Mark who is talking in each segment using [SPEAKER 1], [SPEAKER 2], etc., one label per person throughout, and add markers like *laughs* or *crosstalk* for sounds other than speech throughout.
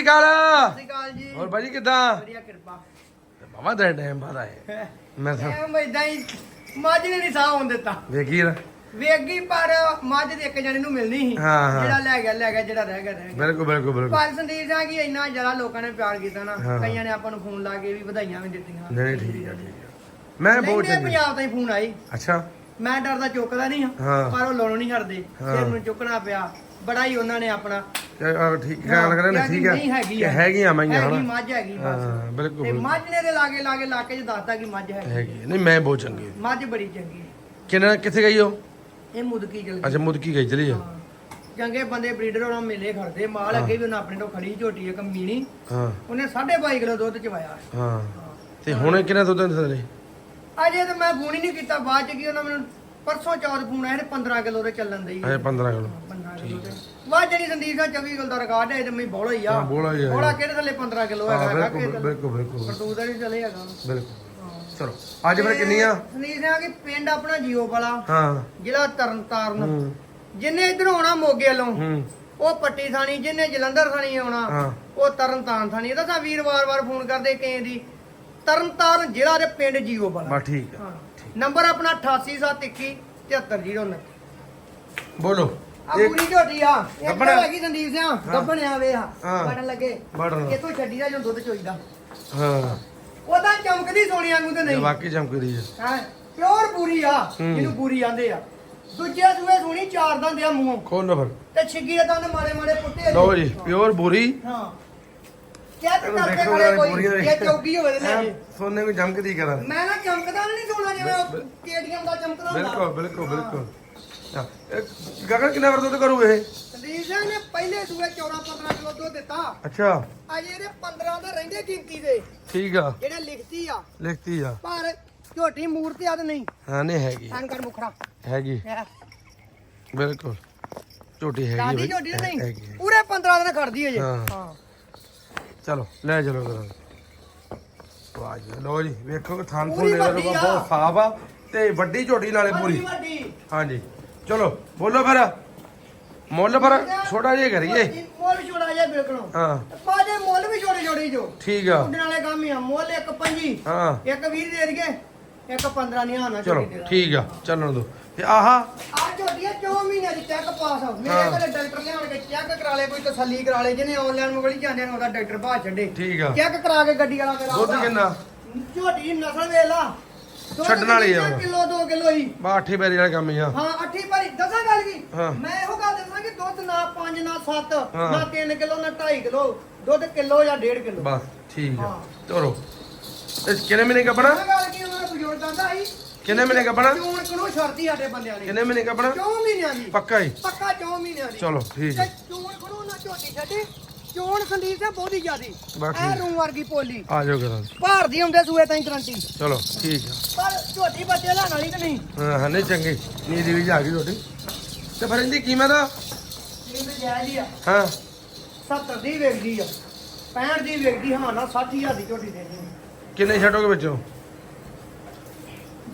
[SPEAKER 1] ਸ਼੍ਰੀ ਅਕਾਲ
[SPEAKER 2] ਸਤਿ ਸ਼੍ਰੀ ਅਕਾਲ ਜੀ।
[SPEAKER 1] ਹੋਰ ਬਾਜੀ ਕਿਦਾਂ?
[SPEAKER 2] ਵਧੀਆ ਕਿਰਪਾ।
[SPEAKER 1] ਬਾਬਾ ਦਾ ਟਾਈਮ ਬਾਅਦ ਆਏ। *laughs* ਮੈਂ ਤਾਂ
[SPEAKER 2] ਐਵੇਂ ਇਦਾਂ ਹੀ ਮੱਝ ਨੇ ਨਹੀਂ ਸਾਹ ਹੋਣ ਦਿੱਤਾ।
[SPEAKER 1] ਵੇਖੀ ਨਾ।
[SPEAKER 2] ਵੇਗੀ ਪਰ ਮੱਝ ਦੇ ਇੱਕ ਜਣੇ ਨੂੰ ਮਿਲਣੀ ਸੀ।
[SPEAKER 1] ਹਾਂ, ਹਾਂ।
[SPEAKER 2] ਜਿਹੜਾ ਲੈ ਗਿਆ ਲੈ ਗਿਆ ਜਿਹੜਾ ਰਹਿ ਗਿਆ ਰਹਿ ਗਿਆ।
[SPEAKER 1] ਬਿਲਕੁਲ ਬਿਲਕੁਲ ਬਿਲਕੁਲ।
[SPEAKER 2] ਪਰ ਸੰਦੀਪ ਸਿੰਘ ਕੀ ਇੰਨਾ ਜ਼ਿਆਦਾ ਲੋਕਾਂ ਨੇ ਪਿਆਰ ਕੀਤਾ ਨਾ।
[SPEAKER 1] ਹਾਂ।
[SPEAKER 2] ਕਈਆਂ ਨੇ ਆਪਾਂ ਨੂੰ ਫੋਨ ਲਾ ਕੇ ਵੀ ਵਧਾਈਆਂ ਵੀ ਦਿੱਤੀਆਂ।
[SPEAKER 1] ਨਹੀਂ ਠੀਕ ਆ ਠੀਕ ਆ। ਮੈਂ ਬਹੁਤ
[SPEAKER 2] ਲੈਂਦੇ
[SPEAKER 1] ਚੰਗੀ
[SPEAKER 2] ਪੰਜਾਬ ਤੋਂ ਹੀ ਫੋਨ ਆਈ।
[SPEAKER 1] ਅੱਛਾ।
[SPEAKER 2] ਮੈਂ ਡਰਦਾ ਚੁੱਕਦਾ ਨਹੀਂ ਹਾਂ।
[SPEAKER 1] ਹਾਂ।
[SPEAKER 2] ਪਰ ਉਹ ਲੋਣੋਂ ਨਹੀਂ ਹਟਦੇ।
[SPEAKER 1] ਹਾਂ।
[SPEAKER 2] ਫਿਰ ਮੈਨੂੰ ਚੁੱਕਣਾ ਪਿਆ। ਬੜਾ ਹੀ ਉਹਨਾਂ ਨੇ ਆਪਣਾ
[SPEAKER 1] ਆਹ, ਠੀਕ ਗੱਲ ਕਰਾਂ ਨਾ
[SPEAKER 2] ਕਿਹਾ ਕਿ
[SPEAKER 1] ਠੀਕ ਆ।
[SPEAKER 2] ਨਹੀਂ ਹੈਗੀ ਆ।
[SPEAKER 1] ਹੈਗੀਆਂ ਮੈਂ
[SPEAKER 2] ਹੈਗੀ
[SPEAKER 1] ਹਨਾ?
[SPEAKER 2] ਮੱਝ ਹੈਗੀ ਬਸ
[SPEAKER 1] ਹਾਂ ਬਿਲਕੁਲ
[SPEAKER 2] ਤੇ
[SPEAKER 1] ਬਿਲਕੁਲ।
[SPEAKER 2] ਮੱਝ ਨੇ ਦੇ ਲਾਗੇ ਲਾਗੇ ਇਲਾਕੇ 'ਚ ਦੱਸਤਾ ਕਿ ਮੱਝ ਹੈਗੀ
[SPEAKER 1] ਹੈਗੀ ਆ। ਨਹੀਂ ਮੈਂ ਬਹੁਤ ਚੰਗੀ ਆ।
[SPEAKER 2] ਮੱਝ ਬੜੀ ਚੰਗੀ ਹੈ
[SPEAKER 1] ਕਿੰਨਾ ਕਿੱਥੇ ਗਈ ਉਹ?
[SPEAKER 2] ਇਹ ਮੁਦਕੀ ਜਲ
[SPEAKER 1] ਅੱਛਾ ਮੁਦਕੀ ਗਈ ਚਲੀ ਆ।
[SPEAKER 2] ਚੰਗੇ ਬੰਦੇ ਬਰੀਡਰ ਉਹਨਾਂ ਮੇਲੇ ਖੜਦੇ ਮਾਲ ਅੱਗੇ ਵੀ ਉਹਨਾਂ ਆਪਣੇ ਤੋਂ ਖੜੀ ਝੋਟੀ ਇੱਕ ਮੀਣੀ
[SPEAKER 1] ਹਾਂ।
[SPEAKER 2] ਉਹਨੇ 2.5 ਕਿਲੋ ਦੁੱਧ ਚਵਾਇਆ।
[SPEAKER 1] ਹਾਂ। ਤੇ ਹੁਣ ਕਿੰਨਾ ਦੁੱਧ ਦਿੰਦੇ ਨੇ?
[SPEAKER 2] ਅਜੇ ਤਾਂ ਮੈਂ ਫੋਨ ਹੀ ਨਹੀਂ ਕੀਤਾ ਬਾਅਦ ਚ ਕੀ ਉਹਨਾਂ ਮੈਨੂੰ ਪਰਸੋਂ ਚੌਥ ਫੋਨ ਆਇਆ ਤੇ 15 ਕਿਲੋ ਦੇ ਚੱਲਣ ਦੇ ਹੀ
[SPEAKER 1] ਅਜੇ 15 ਕਿਲੋ।
[SPEAKER 2] 15 ਕਿਲੋ ਦੇ। ਵਾ ਜਿਹੜੀ ਸੰਦੀਪ ਦਾ 24 ਕਿਲੋ ਦਾ ਰਿਕਾਰਡ ਹੈ ਤੇ ਮੈਂ ਬੋਲਾ ਹੀ ਆ।
[SPEAKER 1] ਹਾਂ, ਬੋਲਾ ਹੀ ਆ।
[SPEAKER 2] ਬੋਲਾ ਕਿਹੜੇ ਥੱਲੇ 15 ਕਿਲੋ
[SPEAKER 1] ਹਾਂ
[SPEAKER 2] ਹੈਗਾ
[SPEAKER 1] ਬਿਲਕੁਲ ਬਿਲਕੁਲ ਬਿਲਕੁਲ।
[SPEAKER 2] ਪਰਤੂਤ ਦਾ ਨਹੀਂ ਚੱਲੇ ਹੈਗਾ।
[SPEAKER 1] ਬਿਲਕੁਲ। ਚਲੋ ਅੱਜ ਫਿਰ ਕਿੰਨੀ ਆ
[SPEAKER 2] ਸੰਦੀਪ ਸਿੰਘ ਕਿ ਪਿੰਡ ਆਪਣਾ ਜੀਓ ਵਾਲਾ
[SPEAKER 1] ਹਾਂ।
[SPEAKER 2] ਜ਼ਿਲ੍ਹਾ ਤਰਨਤਾਰਨ।
[SPEAKER 1] ਹੂੰ।
[SPEAKER 2] ਜਿੰਨੇ ਇਧਰੋਂ ਆਉਣਾ ਮੋਗੇ ਵੱਲੋਂ
[SPEAKER 1] ਹੂੰ।
[SPEAKER 2] ਉਹ ਪੱਟੀ ਥਾਣੀ ਜਿਹਨੇ ਜਲੰਧਰ ਥਾਣੀ ਆਉਣਾ
[SPEAKER 1] ਹਾਂ।
[SPEAKER 2] ਉਹ ਤਰਨਤਾਰਨ ਥਾਣੀ। ਇਹਦਾ ਤਾਂ ਵੀਰ ਵਾਰ-ਵਾਰ ਫੋਨ ਕਰਦੇ ਕਈ ਦੀ ਤਰਨਤਾਰਨ ਜ਼ਿਲ੍ਹਾ ਦੇ ਪਿੰਡ ਜੀਓ ਵਾਲਾ।
[SPEAKER 1] ਬਸ ਠੀਕ ਆ।
[SPEAKER 2] ਹਾਂ। ਨੰਬਰ ਆਪਣਾ 8871 73029
[SPEAKER 1] ਬੋਲੋ।
[SPEAKER 2] ਆ
[SPEAKER 1] ਇਹ
[SPEAKER 2] ਪੂਰੀ ਝੋਟੀ ਆ। ਇੱਕ
[SPEAKER 1] ਗੱਭਣ?
[SPEAKER 2] ਹੈਗੀ ਸੰਦੀਪ ਸਿੰਘ ਗੱਬਣ ਆ ਵੇ ਆ।
[SPEAKER 1] ਹਾਂ।
[SPEAKER 2] ਬਟਨ ਲੱਗੇ।
[SPEAKER 1] ਬਟਨ।
[SPEAKER 2] ਇਥੋਂ ਛੱਡੀ ਦਾ ਜਦੋਂ ਦੁੱਧ ਚੋਈਦਾ।
[SPEAKER 1] ਹਾਂ।
[SPEAKER 2] ਉਹਦਾ ਚਮਕਦੀ ਸੋਨੀ ਵਾਂਗੂ ਤੇ
[SPEAKER 1] ਇਹ
[SPEAKER 2] ਨਹੀਂ।
[SPEAKER 1] ਵਾਕਈ ਚਮਕਦੀ ਆ।
[SPEAKER 2] ਹਾਂ। ਪਿਓਰ ਪੂਰੀ ਆ
[SPEAKER 1] ਹੂੰ।
[SPEAKER 2] ਜਿਹਨੂੰ ਪੂਰੀ ਆਂਦੇ ਆ। ਦੂਜੇ ਸੂਏ ਸੋਣੀ ਚਾਰ ਦੰਦ ਆ ਮੂੰਹੋਂ।
[SPEAKER 1] ਖੋਲ ਨਾ ਫਿਰ।
[SPEAKER 2] ਤੇ ਛਿੱਗੀ ਦੇ ਦੰਦ ਮਾੜੇ ਮਾੜੇ ਪੁੱਟੇ ਆ
[SPEAKER 1] ਲਓ ਜੀ। ਪਿਓਰ ਬੋਰੀ
[SPEAKER 2] ਹਾਂ। ਕਰਕੇ
[SPEAKER 1] ਦੇਖੋ
[SPEAKER 2] ਖੜੇ ਕੋਈ ਇਹ ਹੋਵੇ ਤੇ ਲੈ
[SPEAKER 1] ਹੈਂ?
[SPEAKER 2] ਜੇ।
[SPEAKER 1] ਸੋਨੇ ਨੂੰ ਚਮਕਦੀ ਕਰਾਂ?
[SPEAKER 2] ਮੈਂ ਨਾ ਚਮਕਦਾ ਨਹੀਂ ਸੋਨਾ ਜਿਵੇਂ ਉਹ ਕੇਡੀਐਮ ਦਾ ਚਮਕਦਾ ਹੁੰਦਾ।
[SPEAKER 1] ਬਿਲਕੁਲ ਬਿਲਕੁਲ ਬਿਲਕੁਲ। ਹਾਂ, ਇਹ ਗਗਨ ਕਿੰਨਾ ਵਰ ਦੁੱਧ ਕਰੂ ਇਹ?
[SPEAKER 2] ਸੰਦੀਪ ਸਿੰਘ ਨੇ ਪਹਿਲੇ ਸੂਏ 14 15 ਕਿਲੋ ਦੁੱਧ ਦਿੱਤਾ।
[SPEAKER 1] ਅੱਛਾ।
[SPEAKER 2] ਅਜੇ ਇਹਦੇ 15 ਦੇ ਰਹਿੰਦੇ ਗਿਣਤੀ ਦੇ।
[SPEAKER 1] ਠੀਕ ਆ।
[SPEAKER 2] ਜਿਹੜੇ ਲਿਖਤੀ ਆ।
[SPEAKER 1] ਲਿਖਤੀ ਆ।
[SPEAKER 2] ਪਰ ਝੋਟੀ ਮੂਰਤੀ ਆ ਤੇ ਨਹੀਂ।
[SPEAKER 1] ਹਾਂ ਨਹੀਂ ਹੈਗੀ।
[SPEAKER 2] ਐਨ ਕਰ ਮੁਖੜਾ।
[SPEAKER 1] ਹੈਗੀ।
[SPEAKER 2] ਹੈ
[SPEAKER 1] ਬਿਲਕੁਲ। ਝੋਟੀ ਹੈਗੀ
[SPEAKER 2] ਦਾਦੀ
[SPEAKER 1] ਬਈ,
[SPEAKER 2] ਝੋਟੀ ਤੇ ਨਹੀਂ।
[SPEAKER 1] ਹੈਗੀ
[SPEAKER 2] ਪੂਰੇ 15 ਦਿਨ ਖੜਦੀ ਹੈ ਜੀ।
[SPEAKER 1] ਹਾਂ।
[SPEAKER 2] ਹਾਂ।
[SPEAKER 1] ਚਲੋ ਲੈ ਚਲੋ ਕਰਾਂ ਵਾਹ ਜੀ ਲਓ ਜੀ ਵੇਖੋ ਕਿ ਨੇ
[SPEAKER 2] ਵੱਡੀ ਆ।
[SPEAKER 1] ਬਹੁਤ ਸਾਫ਼ ਆ ਤੇ ਵੱਡੀ ਝੋਟੀ ਨਾਲੇ ਪੂਰੀ। ਹਾਂਜੀ ਚਲੋ ਬੋਲੋ ਫਿਰ। ਮੁੱਲ ਫਿਰ ਛੋਟਾ ਜਿਹਾ ਕਰੀਏ।
[SPEAKER 2] ਮੁੱਲ ਛੋੜਾ ਜਿਹਾ ਬਿਲਕੁਲ
[SPEAKER 1] ਹਾਂ।
[SPEAKER 2] ਬਾਜੇ ਮੁੱਲ ਵੀ ਛੋੜੇ ਹੀ ਜੋ।
[SPEAKER 1] ਠੀਕ ਆ।
[SPEAKER 2] ਉੱਡਣ ਵਾਲੇ ਕੰਮ ਹੀ ਆ ਮੁੱਲ ਇੱਕ ਪੰਜੀ।
[SPEAKER 1] ਹਾਂ।
[SPEAKER 2] ਇੱਕ 20 ਦੇ ਦਈਏ। ਇੱਕ 15 ਨਹੀਂ ਆਣਾ
[SPEAKER 1] ਚਲੋ ਠੀਕ ਆ ਚੱਲਣ ਦੋ। ਤੇ ਆਹਾ।
[SPEAKER 2] ਆ ਝੋਟੀਆਂ 4 ਮਹੀਨਿਆਂ ਦੀ ਚੈੱਕ ਪਾਸ ਮੇਰੇ। ਕੋਲ ਡਾਕਟਰ ਲਿਆਣ ਕੇ ਚੈੱਕ ਕਰਾ ਲੇ ਕੋਈ ਤਸੱਲੀ ਕਰਾ ਲੇ ਜਿਹਨੇ ਆਨਲਾਈਨ ਮੰਗਲੀ ਜਾਂਦੇ ਨੇ ਉਹਦਾ ਡਾਕਟਰ ਬਾਹਰ ਛੱਡੇ।
[SPEAKER 1] ਠੀਕ ਆ।
[SPEAKER 2] ਚੈੱਕ ਕਰਾ ਕੇ ਗੱਡੀ ਵਾਲਾ ਮੇਰਾ
[SPEAKER 1] ਦੁੱਧ ਕਿੰਨਾ?
[SPEAKER 2] ਝੋਟੀ ਨਸਲ ਵੇਖ ਲਾ।
[SPEAKER 1] ਛੱਡਣ ਵਾਲੀ ਆ।
[SPEAKER 2] ਕਿਲੋ 2 ਕਿਲੋ ਹੀ।
[SPEAKER 1] ਬਾ ਅੱਠੀ ਪੈਰੀ ਵਾਲਾ ਕੰਮ ਹੀ ਆ।
[SPEAKER 2] ਹਾਂ ਅੱਠੀ ਭਰੀ ਦੱਸਾਂ ਗੱਲ ਕੀ। ਮੈਂ ਇਹੋ ਗੱਲ ਦੱਸਾਂ ਕਿ ਦੁੱਧ ਨਾ 5 ਨਾ 7
[SPEAKER 1] ਹਾਂ।
[SPEAKER 2] ਨਾ 3 ਕਿਲੋ ਨਾ 2.5 ਕਿਲੋ। ਦੁੱਧ ਕਿਲੋ ਜਾਂ 1.5 ਕਿਲੋ।
[SPEAKER 1] ਬਸ ਠੀਕ ਆ। ਚਲੋ ਇਹ ਕਿੰਨੇ ਮਹੀਨੇ ਕੱਪਣਾ
[SPEAKER 2] ਗੱਲ ਕੀ ਉਹਨਾਂ ਬਜ਼ੁਰਗ ਕਹਿੰਦਾ ਸੀ?
[SPEAKER 1] ਕਿੰਨੇ ਮਹੀਨੇ ਕੱਪਣਾ
[SPEAKER 2] ਚੋਣ ਕਿਨੂੰ ਸ਼ਰਤੀ ਸਾਡੇ ਬੰਦਿਆਂ ਨੇ?
[SPEAKER 1] ਕਿੰਨੇ ਮਹੀਨੇ ਕੱਪਣਾ
[SPEAKER 2] 4 ਮਹੀਨਿਆਂ ਦੀ।
[SPEAKER 1] ਪੱਕਾ ਹੀ?
[SPEAKER 2] ਪੱਕਾ 4 ਮਹੀਨਿਆਂ ਦੀ।
[SPEAKER 1] ਚਲੋ ਠੀਕ ਹੈ।
[SPEAKER 2] ਚੋਣ ਕਿਨੂੰ ਨਾ ਝੋਟੀ ਛੱਡੀ। ਚੋਣ ਸੰਦੀਪ ਤੇ ਬਹੁਤੀ ਜ਼ਿਆਦੀ।
[SPEAKER 1] ਬਸ
[SPEAKER 2] ਐ
[SPEAKER 1] ਠੀਕ।
[SPEAKER 2] ਰੂੰ ਵਰਗੀ ਪੋਲੀ।
[SPEAKER 1] ਆ ਜਾਓ ਕਰਾਂ
[SPEAKER 2] ਭਾਰ ਦੀ ਹੁੰਦੇ ਸੂਏ ਤਾਂ ਗਰੰਟੀ।
[SPEAKER 1] ਚਲੋ ਠੀਕ ਆ
[SPEAKER 2] ਪਰ ਝੋਟੀ ਬੱਚੇ ਲੈਣ ਵਾਲੀ ਤੇ ਨਹੀਂ?
[SPEAKER 1] ਹਾਂ ਹਾਂ ਨਹੀਂ ਚੰਗੀ। ਨੀਂਦ ਵੀ ਆ ਗਈ ਤੁਹਾਡੀ। ਤੇ ਫਿਰ ਇਹਦੀ ਕੀਮਤ? ਆ
[SPEAKER 2] ਇਹ ਤੇ ਜਾਇਜ਼ ਹੀ ਆ।
[SPEAKER 1] ਹਾਂ।
[SPEAKER 2] 70 ਦੀ ਵੇਚਦੀ ਆ। 65 ਦੀ ਵੇਚਦੀ ਹਾਂ ਨਾ 60000 ਦੀ ਝੋਟੀ ਦੇਣੀ
[SPEAKER 1] ਕਿੰਨੇ ਛੱਡੋਗੇ ਵਿੱਚੋਂ?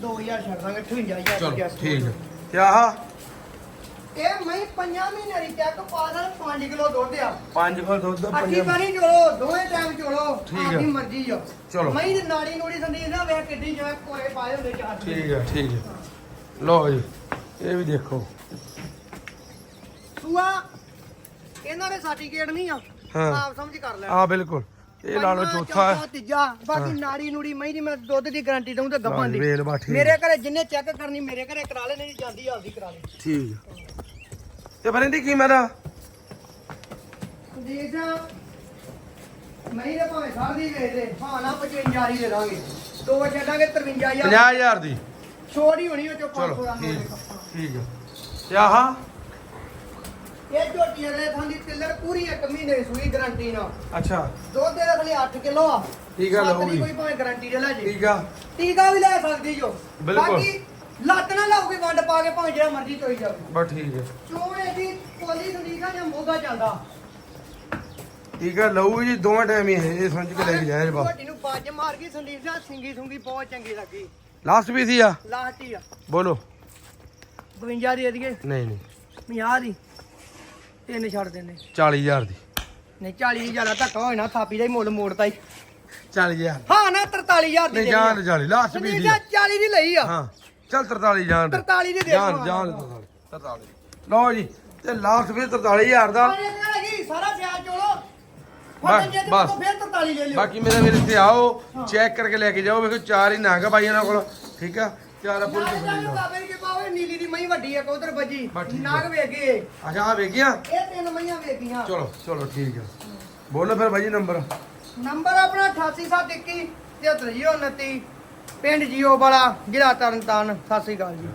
[SPEAKER 2] 2000 ਛੱਡ ਦਾਂਗੇ 58000
[SPEAKER 1] ਚਲੋ ਠੀਕ ਹੈ। ਤੇ ਆਹ?
[SPEAKER 2] ਇਹ ਮੈਂ ਪੰਜਾਂ ਮਹੀਨਿਆਂ ਦੀ ਚੈੱਕ ਪਾ ਨਾਲ 5 ਕਿਲੋ ਦੁੱਧ ਆ।
[SPEAKER 1] ਪੰਜ ਫਲ ਦੁੱਧ ਦਾ
[SPEAKER 2] ਅੱਠੀ
[SPEAKER 1] ਪੰਜਾਂ
[SPEAKER 2] ਵਾਰੀ ਚੋਲੋ ਦੋਵੇਂ ਟਾਈਮ ਚੋਲੋ
[SPEAKER 1] ਠੀਕ ਆ।
[SPEAKER 2] ਆਪਣੀ ਮਰਜ਼ੀ ਆ।
[SPEAKER 1] ਚਲੋ।
[SPEAKER 2] ਮੈਂ ਦੀ ਨਾੜੀ ਨੂੜੀ ਸੰਦੀਪ ਨਾ ਵੇਖ ਕਿੱਡੀ ਜਿਵੇਂ ਕੋਰੇ ਪਾਏ ਹੁੰਦੇ ਚਾਰ
[SPEAKER 1] ਠੀਕ ਹੈ ਠੀਕ ਹੈ ਲਓ ਜੀ ਇਹ ਵੀ ਦੇਖੋ।
[SPEAKER 2] ਸੂਆ ਇਹਨਾਂ ਦੇ ਸਰਟੀਫਿਕੇਟ ਨਹੀਂ ਆ।
[SPEAKER 1] ਹਾਂ।
[SPEAKER 2] ਆਪ ਸਮਝ ਕਰ ਲੈ।
[SPEAKER 1] ਆ ਬਿਲਕੁਲ। ਇਹ ਲਾ ਲਓ ਚੌਥਾ
[SPEAKER 2] ਚੌਥਾ, ਤੀਜਾ। ਬਾਕੀ ਨਾੜੀ ਨੂੜੀ ਮੈਂ ਦੀ ਮੈਂ ਦੁੱਧ ਦੀ ਗਾਰੰਟੀ ਦਊਂ ਤੇ ਗੱਭਾਂ ਦੀ।
[SPEAKER 1] ਵੇਲ ਬਾ ਠੀਕ
[SPEAKER 2] ਮੇਰੇ ਘਰੇ ਜਿੰਨੇ ਚੈੱਕ ਕਰਨੀ ਮੇਰੇ ਘਰੇ ਕਰਾ ਲੈ ਨਹੀਂ ਜਾਂਦੀ ਆਪਦੀ ਕਰਾ ਲੈ
[SPEAKER 1] ਠੀਕ ਹੈ। ਤੇ ਫਿਰ ਇਹਦੀ ਕੀਮਤ ਆ
[SPEAKER 2] ਦੇਖ ਮੈਂ ਇਹ ਭਾਵੇਂ ਸਾਡੀ ਵੇਚ ਦੇ ਹਾਂ ਨਾ 55 ਹੀ ਦੇ ਦਾਂਗੇ। ਦੋ ਛੱਡਾਂਗੇ 53000
[SPEAKER 1] 50000 ਦੀ।
[SPEAKER 2] ਛੋੜੀ ਹੋਣੀ ਉਹ ਚੋਂ
[SPEAKER 1] ਚਲੋ
[SPEAKER 2] 500 ਦਾ
[SPEAKER 1] ਠੀਕ। ਠੀਕ ਹੈ ਤੇ ਆਹ?
[SPEAKER 2] ਇਹ ਝੋਟੀ ਅਗਲੇ ਥਾਂ ਦੀ ਤਿੱਲਰ ਪੂਰੀ ਇੱਕ ਮਹੀਨੇ ਦੀ ਸੂਈ ਗਾਰੰਟੀ ਨਾਲ।
[SPEAKER 1] ਅੱਛਾ।
[SPEAKER 2] ਦੁੱਧ ਦੇ ਥਲੇ 8 ਕਿਲੋ ਆ।
[SPEAKER 1] ਟੀਕਾ
[SPEAKER 2] ਸੱਤ ਦੀ
[SPEAKER 1] ਲਊਗੀ।
[SPEAKER 2] ਕੋਈ ਭਾਵੇਂ ਗਾਰੰਟੀ ਦੇ ਲੈ ਜੇ।
[SPEAKER 1] ਠੀਕ ਆ।
[SPEAKER 2] ਟੀਕਾ ਵੀ ਲੈ ਸਕਦੀ ਜੋ।
[SPEAKER 1] ਬਿਲਕੁਲ।
[SPEAKER 2] ਬਾਕੀ ਲੱਤ ਨਾ ਲਾਉਗੀ ਵੰਡ ਪਾ ਕੇ ਭਾਵੇਂ ਜਿਹੜਾ ਮਰਜ਼ੀ ਚੋਈ ਜਾਵੇ।
[SPEAKER 1] ਬਸ ਠੀਕ ਹੈ
[SPEAKER 2] ਚੋਣ ਇਹਦੀ ਕੋਲੀ ਸੰਦੀਕਾ ਜਾਂ ਮੋਗਾ ਚੱਲਦਾ।
[SPEAKER 1] ਠੀਕ ਆ ਲਊਗੀ ਜੀ ਦੋਵਾਂ ਟਾਈਮ ਹੀ ਇਹ ਇਹ ਸਮਝ ਕੇ ਲੈ ਕੇ ਜਾਇਆ ਬਾ
[SPEAKER 2] ਝੋਟੀ ਨੂੰ ਬਾਜ ਮਾਰ ਗਈ ਸੰਦੀਪ ਸਿੰਘ ਸਿੰਗੀ ਸੁੰਗੀ ਬਹੁਤ ਚੰਗੀ ਲੱਗੀ।
[SPEAKER 1] ਲਾਸਟ ਵੀ ਸੀ ਆ?
[SPEAKER 2] ਲਾਸਟੀ ਆ।
[SPEAKER 1] ਬੋਲੋ।
[SPEAKER 2] 52 ਦੇ ਦਈਏ।
[SPEAKER 1] ਨਹੀਂ ਨਹੀਂ।
[SPEAKER 2] 50 ਦੀ। ਤਿੰਨ ਛੱਡ ਦਿੰਦੇ
[SPEAKER 1] 40000 ਦੀ।
[SPEAKER 2] ਨਹੀਂ 40 ਦੀ ਜ਼ਿਆਦਾ ਧੱਕਾ ਹੋਇਆ ਨਾ ਥਾਪੀ ਦਾ ਹੀ ਮੁੱਲ ਮੋੜਤਾ ਹੀ।
[SPEAKER 1] ਚੱਲ ਯਾਰ
[SPEAKER 2] ਹਾਂ ਨਾ 43000 ਦੀ
[SPEAKER 1] ਨਹੀਂ ਲਾਸਟ ਵੀ ਦੀ
[SPEAKER 2] ਜਾਂ 40 ਦੀ ਲਈ ਆ।
[SPEAKER 1] ਹਾਂ ਚੱਲ 43 ਜਾਨ ਦੇ।
[SPEAKER 2] 43 ਦੀ
[SPEAKER 1] 43 ਲਓ ਜੀ ਤੇ ਲਾਸਟ ਵੀ 43000 ਦਾ।
[SPEAKER 2] ਸਾਰੇ ਸਿਆਲ ਚੋਲੋ।
[SPEAKER 1] ਬਸ,
[SPEAKER 2] ਫਟਨ ਜੇ ਤੇ
[SPEAKER 1] ਬਸ।
[SPEAKER 2] ਫਿਰ 43 ਲੈ ਲਿਓ।
[SPEAKER 1] ਬਾਕੀ ਮੇਰੇ ਵੀਰ ਇੱਥੇ ਆਓ ਚੈੱਕ ਕਰਕੇ ਲੈ ਕੇ ਜਾਓ ਵੇਖੋ ਚਾਰ ਹੀ ਨਾਗ ਬਾਈ ਇਹਨਾਂ ਕੋਲ। ਠੀਕ ਆ? ਚਾਰ ਆ ਪੂਰੀ
[SPEAKER 2] ਜਾਨੂੰ ਦਾ ਮਹੀਂ ਵੱਡੀ ਆ ਉਧਰ ਵੱਜੀ।
[SPEAKER 1] ਬਸ ਠੀਕ
[SPEAKER 2] ਨਾਗ ਵੇਗੇ
[SPEAKER 1] ਅੱਛਾ ਆ ਵੇਖਿਆ
[SPEAKER 2] ਇਹ ਤਿੰਨ ਮਈਆਂ ਵੇਗੀਆਂ
[SPEAKER 1] ਚਲੋ ਚਲੋ ਠੀਕ ਆ। ਬੋਲੋ ਫਿਰ ਬਾਈ ਜੀ ਨੰਬਰ।
[SPEAKER 2] ਨੰਬਰ ਆਪਣਾ 8871 7329 ਪਿੰਡ ਜੀਓ ਵਾਲਾ ਜ਼ਿਲ੍ਹਾ ਤਰਨਤਾਰਨ। ਸਤਿ ਸ੍ਰੀ ਅਕਾਲ ਜੀ।